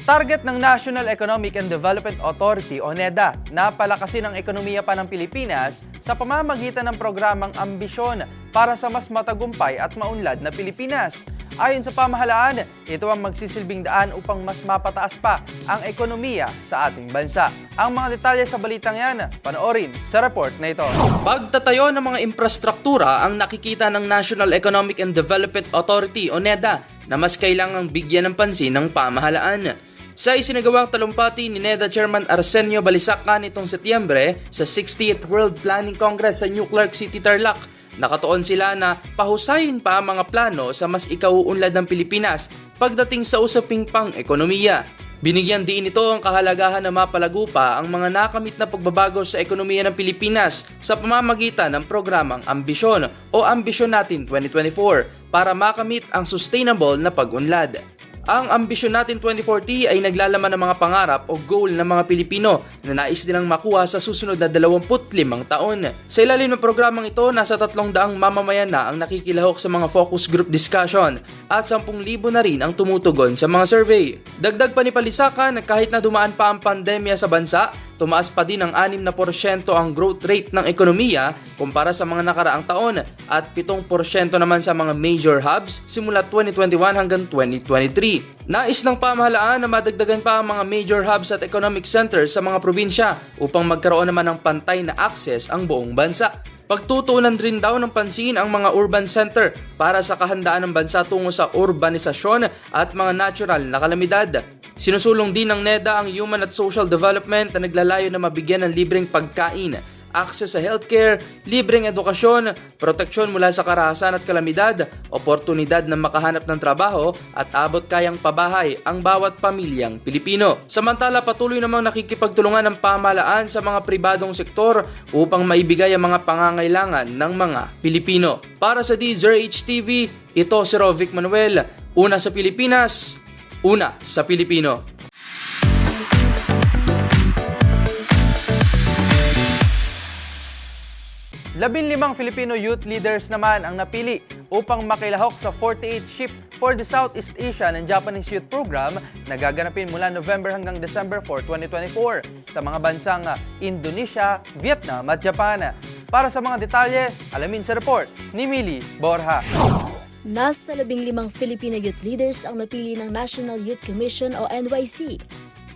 Target ng National Economic and Development Authority o NEDA na palakasin ang ekonomiya pa ng Pilipinas sa pamamagitan ng programang Ambisyon para sa mas matagumpay at maunlad na Pilipinas. Ayon sa pamahalaan, ito ang magsisilbing daan upang mas mapataas pa ang ekonomiya sa ating bansa. Ang mga detalye sa balitang yan, panoorin sa report na ito. Pagtatayo ng mga infrastruktura ang nakikita ng National Economic and Development Authority o NEDA na mas kailangang bigyan ng pansin ng pamahalaan. Sa isinagawang talumpati ni NEDA Chairman Arsenio Balisacan nitong Setyembre sa 60th World Planning Congress sa New Clark City, Tarlac, nakatuon sila na pahusayin pa ang mga plano sa mas ikauunlad ng Pilipinas pagdating sa usaping pang ekonomiya. Binigyan din ito ang kahalagahan na mapalago pa ang mga nakamit na pagbabago sa ekonomiya ng Pilipinas sa pamamagitan ng programang Ambisyon o Ambisyon Natin 2024 para makamit ang sustainable na pag-unlad. Ang ambisyon natin 2040 ay naglalaman ng mga pangarap o goal ng mga Pilipino na nais nilang makuha sa susunod na 25 taon. Sa ilalim ng programang ito, nasa 300 mamamayan na ang nakikilahok sa mga focus group discussion at 10,000 na rin ang tumutugon sa mga survey. Dagdag pa ni Palisakan na kahit na dumaan pa ang pandemya sa bansa, tumaas pa din ng 6% ang growth rate ng ekonomiya kumpara sa mga nakaraang taon at 7% naman sa mga major hubs simula 2021 hanggang 2023. Nais ng pamahalaan na madagdagan pa ang mga major hubs at economic centers sa mga probinsya upang magkaroon naman ng pantay na access ang buong bansa. Pagtutuunan rin daw ng pansin ang mga urban center para sa kahandaan ng bansa tungo sa urbanisasyon at mga natural na kalamidad. Sinusulong din ng NEDA ang human at social development na naglalayo na mabigyan ng libreng pagkain, access sa healthcare, libreng edukasyon, proteksyon mula sa karahasan at kalamidad, oportunidad na makahanap ng trabaho at abot kayang pabahay ang bawat pamilyang Pilipino. Samantala patuloy namang nakikipagtulungan ng pamahalaan sa mga pribadong sektor upang maibigay ang mga pangangailangan ng mga Pilipino. Para sa DZRH TV, ito si Rovic Manuel, una sa Pilipinas, una sa Pilipino. Labinlimang Filipino youth leaders naman ang napili upang makilahok sa 48th Ship for the Southeast Asian and Japanese Youth Program na gaganapin mula November hanggang December 4, 2024 sa mga bansang Indonesia, Vietnam at Japan. Para sa mga detalye, alamin sa report ni Mili Borja. Nasa labing limang Filipino youth leaders ang napili ng National Youth Commission o NYC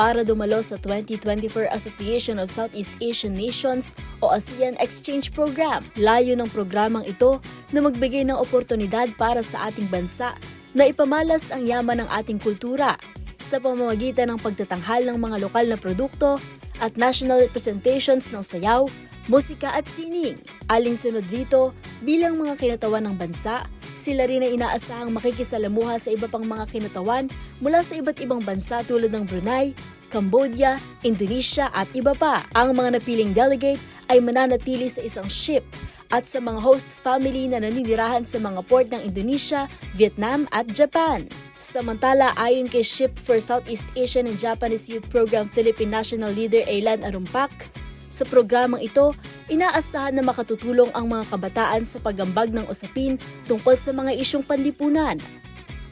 para dumalo sa 2024 Association of Southeast Asian Nations o ASEAN Exchange Program. Layo ng programang ito na magbigay ng oportunidad para sa ating bansa na ipamalas ang yaman ng ating kultura sa pamamagitan ng pagtatanghal ng mga lokal na produkto at national representations ng sayaw, musika at sining. Alinsunod dito, bilang mga kinatawan ng bansa, sila rin ay inaasahang makikisalamuha sa iba pang mga kinatawan mula sa iba't ibang bansa tulad ng Brunei, Cambodia, Indonesia at iba pa. Ang mga napiling delegate ay mananatili sa isang ship at sa mga host family na naninirahan sa mga port ng Indonesia, Vietnam at Japan. Samantala, ayon kay Ship for Southeast Asian and Japanese Youth Program Philippine National Leader Aylan Arumpak, sa programang ito, inaasahan na makatutulong ang mga kabataan sa pagambag ng usapin tungkol sa mga isyong panlipunan.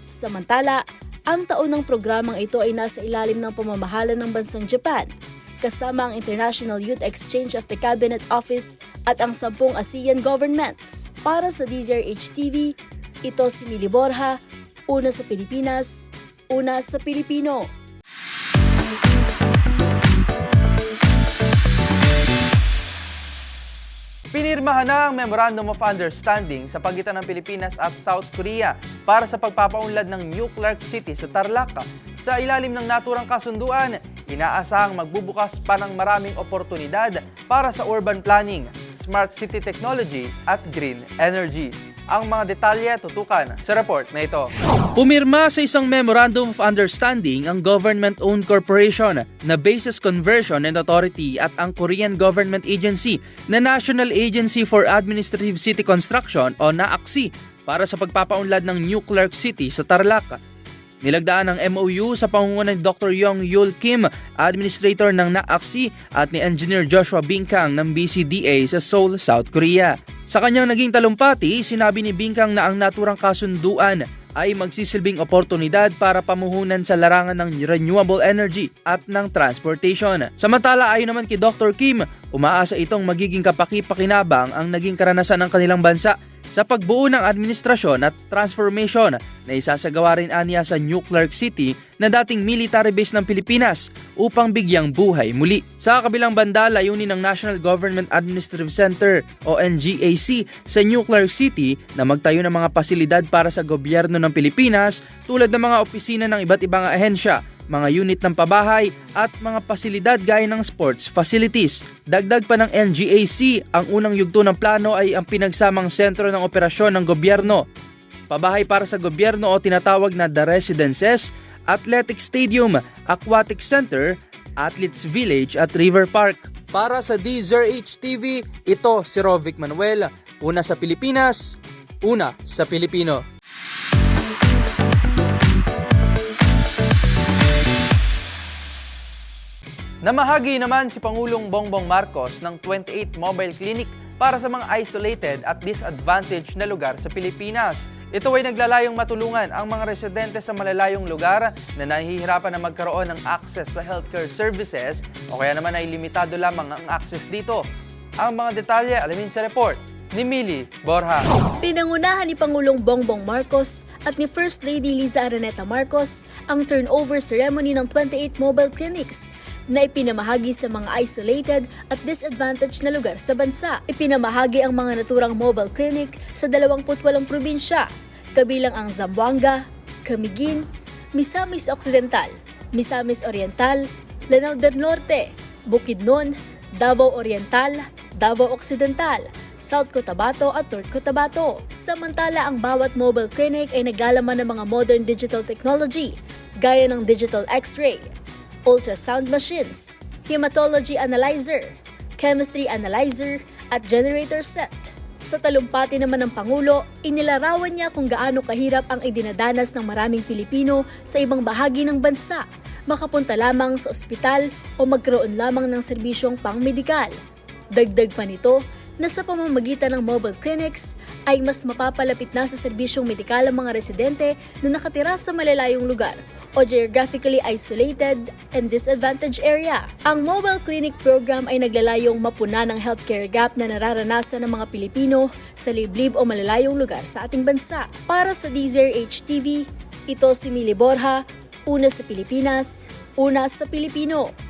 Samantala, ang taon ng programang ito ay nasa ilalim ng pamamahala ng bansang Japan, kasama ang International Youth Exchange of the Cabinet Office at ang sampung ASEAN governments. Para sa DZRH TV, ito si Mili Borja, una sa Pilipinas, una sa Pilipino. Pinirmahan na ang Memorandum of Understanding sa pagitan ng Pilipinas at South Korea para sa pagpapaunlad ng New Clark City sa Tarlac. Sa ilalim ng naturang kasunduan, inaasahang magbubukas pa ng maraming oportunidad para sa urban planning, smart city technology at green energy. Ang mga detalye tutukan sa report na ito. Pumirma sa isang Memorandum of Understanding ang government-owned corporation na Basis Conversion and Authority at ang Korean Government Agency na National Agency for Administrative City Construction o NAACC para sa pagpapaunlad ng New Clark City sa Tarlac. Nilagdaan ng MOU sa pangunguna ni Dr. Yong Yul Kim, Administrator ng NAACC at ni Engineer Joshua Bingkang ng BCDA sa Seoul, South Korea. Sa kanyang naging talumpati, sinabi ni Bingkang na ang naturang kasunduan ay magsisilbing oportunidad para pamuhunan sa larangan ng renewable energy at ng transportation. Samantala ayon naman kay Dr. Kim, umaasa itong magiging kapaki-pakinabang ang naging karanasan ng kanilang bansa sa pagbuo ng administrasyon at transformation na isasagawa rin aniya sa New Clark City na dating military base ng Pilipinas upang bigyang buhay muli. Sa kabilang banda, layunin ng National Government Administrative Center o NGAC sa New Clark City na magtayo ng mga pasilidad para sa gobyerno ng Pilipinas tulad ng mga opisina ng iba't ibang ahensya mga unit ng pabahay at mga pasilidad gaya ng sports facilities. Dagdag pa ng NGAC, ang unang yugto ng plano ay ang pinagsamang sentro ng operasyon ng gobyerno. Pabahay para sa gobyerno o tinatawag na The Residences, Athletic Stadium, Aquatic Center, Athletes Village at River Park. Para sa DZRH TV, ito si Rovic Manuel, una sa Pilipinas, una sa Pilipino. Namahagi naman si Pangulong Bongbong Marcos ng 28 mobile clinic para sa mga isolated at disadvantaged na lugar sa Pilipinas. Ito ay naglalayong matulungan ang mga residente sa malalayong lugar na nahihirapan na magkaroon ng access sa healthcare services o kaya naman ay limitado lamang ang access dito. Ang mga detalye alamin sa report ni Mili Borja. Pinangunahan ni Pangulong Bongbong Marcos at ni First Lady Liza Araneta Marcos ang turnover ceremony ng 28 mobile clinics na ipinamahagi sa mga isolated at disadvantaged na lugar sa bansa. Ipinamahagi ang mga naturang mobile clinic sa 28 probinsya, kabilang ang Zamboanga, Camiguin, Misamis Occidental, Misamis Oriental, Lanao del Norte, Bukidnon, Davao Oriental, Davao Occidental, South Cotabato at North Cotabato. Samantala, ang bawat mobile clinic ay naglalaman ng mga modern digital technology gaya ng digital x-ray, ultrasound machines, hematology analyzer, chemistry analyzer, at generator set. Sa talumpati naman ng Pangulo, inilarawan niya kung gaano kahirap ang idinadanas ng maraming Pilipino sa ibang bahagi ng bansa, makapunta lamang sa ospital o magkaroon lamang ng serbisyong pangmedikal. Dagdag pa nito, na sa pamamagitan ng mobile clinics ay mas mapapalapit na sa serbisyong medikal ang mga residente na nakatira sa malalayong lugar o geographically isolated and disadvantaged area. Ang mobile clinic program ay naglalayong mapuna ng healthcare gap na nararanasan ng mga Pilipino sa liblib o malalayong lugar sa ating bansa. Para sa DZRH TV, ito si Mili Borja, una sa Pilipinas, una sa Pilipino.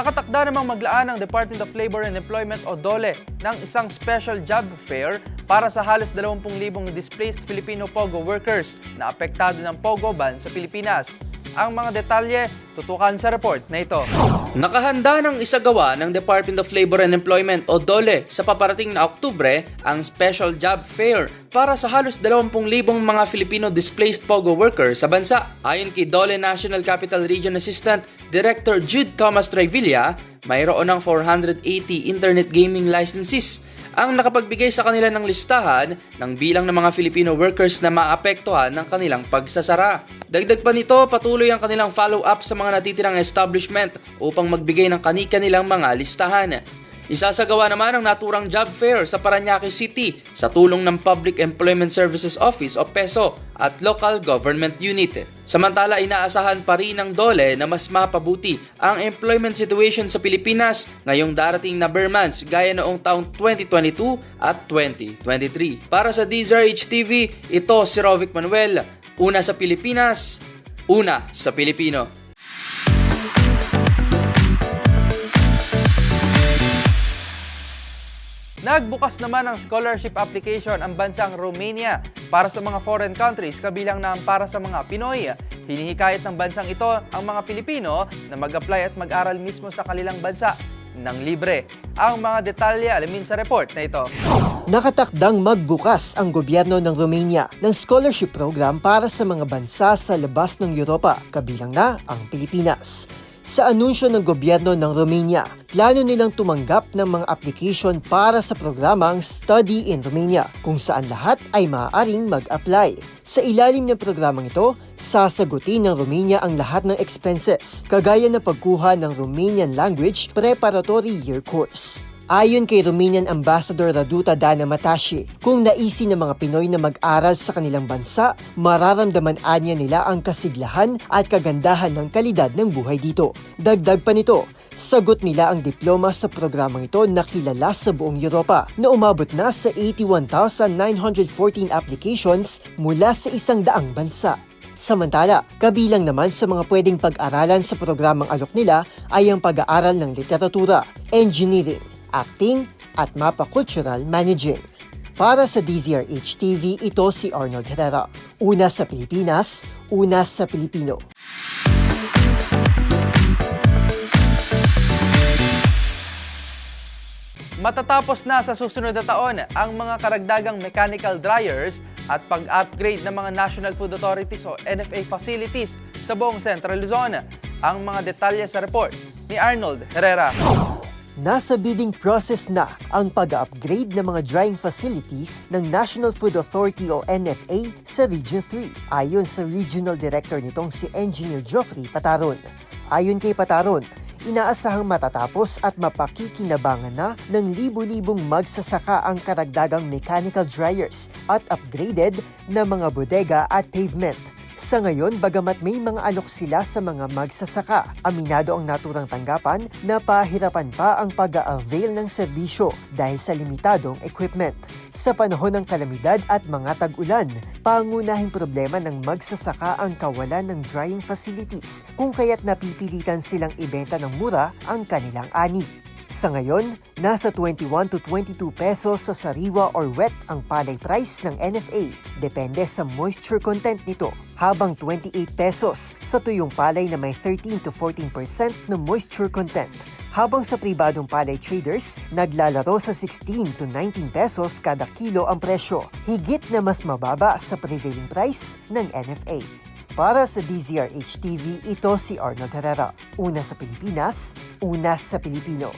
Nakatakda namang maglaan ng Department of Labor and Employment o DOLE ng isang special job fair para sa halos 20,000 displaced Filipino POGO workers na apektado ng POGO ban sa Pilipinas. Ang mga detalye, tutukan sa report na ito. Nakahanda ng isagawa ng Department of Labor and Employment o DOLE sa paparating na Oktubre ang Special Job Fair para sa halos 20,000 mga Filipino displaced POGO workers sa bansa. Ayon kay DOLE National Capital Region Assistant Director Jude Thomas Trevilla, mayroon ng 480 internet gaming licenses ang nakapagbigay sa kanila ng listahan ng bilang ng mga Filipino workers na maapektuhan ng kanilang pagsasara. Dagdag pa nito, patuloy ang kanilang follow-up sa mga natitirang establishment upang magbigay ng kani-kanilang mga listahan. Isasagawa naman ang naturang job fair sa Paranaque City sa tulong ng Public Employment Services Office o PESO at Local Government Unit. Samantala, inaasahan pa rin ng DOLE na mas mapabuti ang employment situation sa Pilipinas ngayong darating na bare months gaya noong taong 2022 at 2023. Para sa DZRH TV, ito si Rovic Manuel. Una sa Pilipinas, una sa Pilipino. Nagbukas naman ng scholarship application ang bansang Romania para sa mga foreign countries kabilang na para sa mga Pinoy. Hinihikayat ng bansang ito ang mga Pilipino na mag-apply at mag-aral mismo sa kanilang bansa ng libre. Ang mga detalye alamin sa report na ito. Nakatakdang magbukas ang gobyerno ng Romania ng scholarship program para sa mga bansa sa labas ng Europa, kabilang na ang Pilipinas. Sa anunsyo ng gobyerno ng Romania, plano nilang tumanggap ng mga application para sa programang Study in Romania, kung saan lahat ay maaaring mag-apply. Sa ilalim ng programang ito, sasagutin ng Romania ang lahat ng expenses, kagaya ng pagkuha ng Romanian Language Preparatory Year Course. Ayon kay Romanian Ambassador Raduta Dana Matashi, kung naisin ng mga Pinoy na mag-aral sa kanilang bansa, mararamdaman anya nila ang kasiglahan at kagandahan ng kalidad ng buhay dito. Dagdag pa nito, sagot nila ang diploma sa programang ito na kilala sa buong Europa na umabot na sa 81,914 applications mula sa isang daang bansa. Samantala, kabilang naman sa mga pwedeng pag-aralan sa programang alok nila ay ang pag-aaral ng literatura, engineering, acting, at mapa cultural managing. Para sa DZRH TV, ito si Arnold Herrera. Una sa Pilipinas, una sa Pilipino. Matatapos na sa susunod na taon ang mga karagdagang mechanical dryers at pag-upgrade ng mga National Food Authorities o NFA facilities sa buong Central Luzon. Ang mga detalye sa report ni Arnold Herrera. Nasa bidding process na ang pag-upgrade ng mga drying facilities ng National Food Authority o NFA sa Region 3, ayon sa Regional Director nitong si Engineer Geoffrey Pataron. Ayon kay Pataron, inaasahang matatapos at mapakikinabangan na ng libu-libong magsasaka ang karagdagang mechanical dryers at upgraded na mga bodega at pavement. Sa ngayon, bagamat may mga alok sila sa mga magsasaka, aminado ang naturang tanggapan na pahirapan pa ang pag-avail ng serbisyo dahil sa limitadong equipment. Sa panahon ng kalamidad at mga tag-ulan, pangunahing problema ng magsasaka ang kawalan ng drying facilities kung kaya't napipilitan silang ibenta ng mura ang kanilang ani. Sa ngayon, nasa 21 to 22 pesos sa sariwa or wet ang palay price ng NFA, depende sa moisture content nito, habang 28 pesos sa tuyong palay na may 13 to 14% na moisture content. Habang sa pribadong palay traders, naglalaro sa 16 to 19 pesos kada kilo ang presyo, higit na mas mababa sa prevailing price ng NFA. Para sa DZRH TV, ito si Arnold Herrera. Una sa Pilipinas, una sa Pilipino.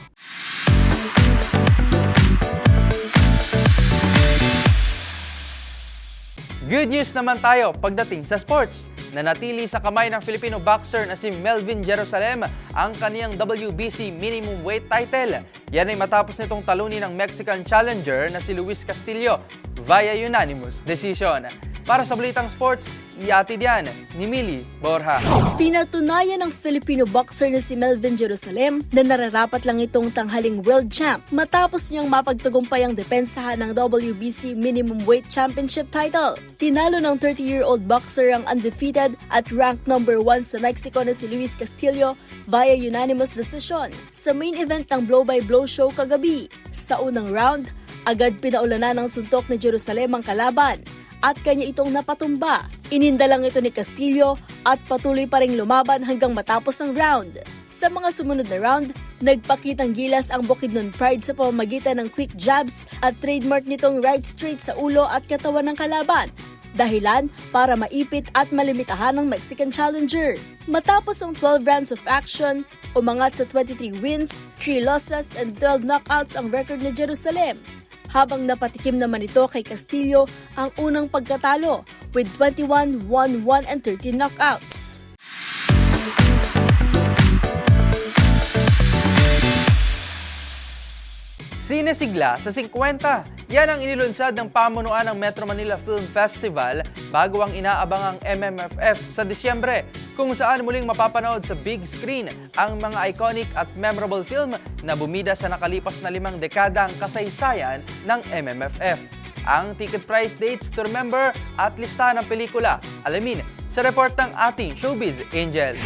Good news naman tayo pagdating sa sports. Nanatili sa kamay ng Filipino boxer na si Melvin Jerusalem ang kaniyang WBC minimum weight title. Yan ay matapos nitong talunin ng Mexican challenger na si Luis Castillo via unanimous decision. Para sa Balitang Sports, iatid yan ni Mili Borja. Pinatunayan ng Filipino boxer na si Melvin Jerusalem na nararapat lang itong tanghaling world champ matapos niyang mapagtagumpay ang depensahan ng WBC Minimum Weight Championship title. Tinalo ng 30-year-old boxer ang undefeated at ranked number 1 sa Mexico na si Luis Castillo via unanimous decision sa main event ng blow-by-blow show kagabi. Sa unang round, agad pinaulanan ng suntok ni Jerusalem ang kalaban at kanya itong napatumba. Ininda lang ito ni Castillo at patuloy pa ring lumaban hanggang matapos ang round. Sa mga sumunod na round, nagpakitang gilas ang Bukidnon Pride sa pamamagitan ng quick jabs at trademark nitong right straight sa ulo at katawan ng kalaban. Dahilan para maipit at malimitahan ng Mexican challenger. Matapos ang 12 rounds of action, umangat sa 23 wins, 3 losses and 12 knockouts ang record ni Jerusalem habang napatikim naman ito kay Castillo ang unang pagkatalo with 21, 1, 1, and 13 knockouts. Sine Sigla sa 50. Yan ang inilunsad ng pamunuan ng Metro Manila Film Festival bago ang inaabangang MMFF sa Disyembre, kung saan muling mapapanood sa big screen ang mga iconic at memorable film na bumida sa nakalipas na limang dekadang kasaysayan ng MMFF. Ang ticket price dates to remember at listahan ng pelikula. Alamin sa report ng ating Showbiz Angel.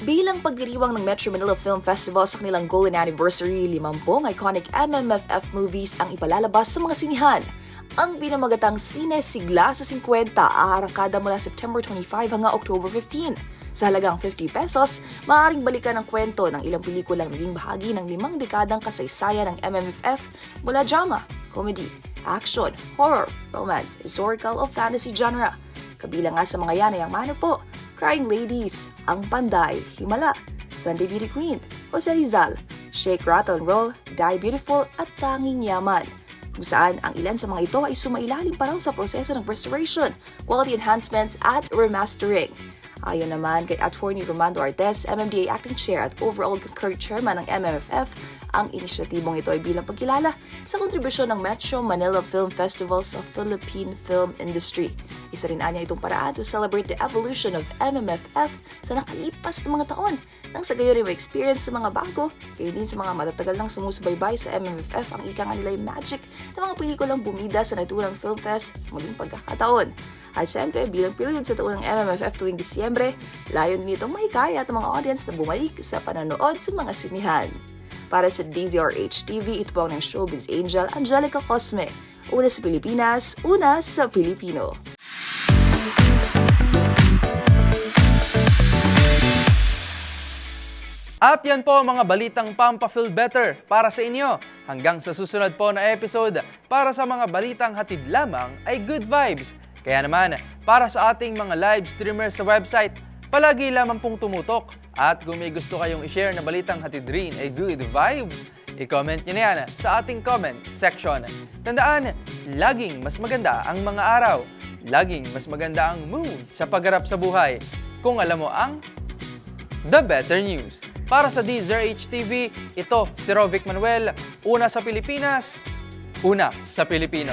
Bilang pagdiriwang ng Metro Manila Film Festival sa kanilang Golden Anniversary, 50 iconic MMFF movies ang ipalalabas sa mga sinihan. Ang pinamagatang Sine Sigla sa 50 aarangkada mula September 25 hanggang October 15. Sa halagang 50 pesos, maaaring balikan ang kwento ng ilang pelikulang naging bahagi ng limang dekadang kasaysayan ng MMFF mula drama, comedy, action, horror, romance, historical o fantasy genre. Kabilang nga sa mga yan ay ang mano po, Crying Ladies, Ang Panday, Himala, Sunday Beauty Queen, Jose Rizal, Shake, Rattle and Roll, Die Beautiful at Tanging Yaman. Kung saan ang ilan sa mga ito ay sumailalim pa raw sa proseso ng restoration, quality enhancements at remastering. Ayon naman kay Attorney Romando Artes, MMDA Acting Chair at overall concurrent chairman ng MMFF, ang inisyatibong ito ay bilang pagkilala sa kontribusyon ng Metro Manila Film Festival sa Philippine film industry. Isa rin anya itong paraan to celebrate the evolution of MMFF sa nakalipas na mga taon nang sa gayon ay ma-experience sa mga bago, kayo din sa mga matatagal nang sumusubaybay sa MMFF ang ika nga nila yung magic ng mga pelikulang bumida sa naturang film fest sa muling pagkakataon. At syempre, bilang period sa taon ng MMFF tuwing Disyembre, layon nitong mahikayat ang mga audience na bumalik sa panonood sa mga sinihan. Para sa DZRH TV, ito po ang ng Showbiz Angel, Angelica Cosme. Una sa Pilipinas, una sa Pilipino. At yan po mga balitang Pampa Feel Better para sa inyo. Hanggang sa susunod po na episode, para sa mga balitang hatid lamang ay good vibes. Kaya naman, para sa ating mga live streamers sa website, palagi lamang pong tumutok. At kung may gusto kayong i-share na balitang hatid rin ay good vibes, i-comment nyo na yan sa ating comment section. Tandaan, laging mas maganda ang mga araw. Laging mas maganda ang mood sa pagharap sa buhay. Kung alam mo ang The Better News. Para sa DZRH TV, ito si Rovic Manuel, una sa Pilipinas, una sa Pilipino.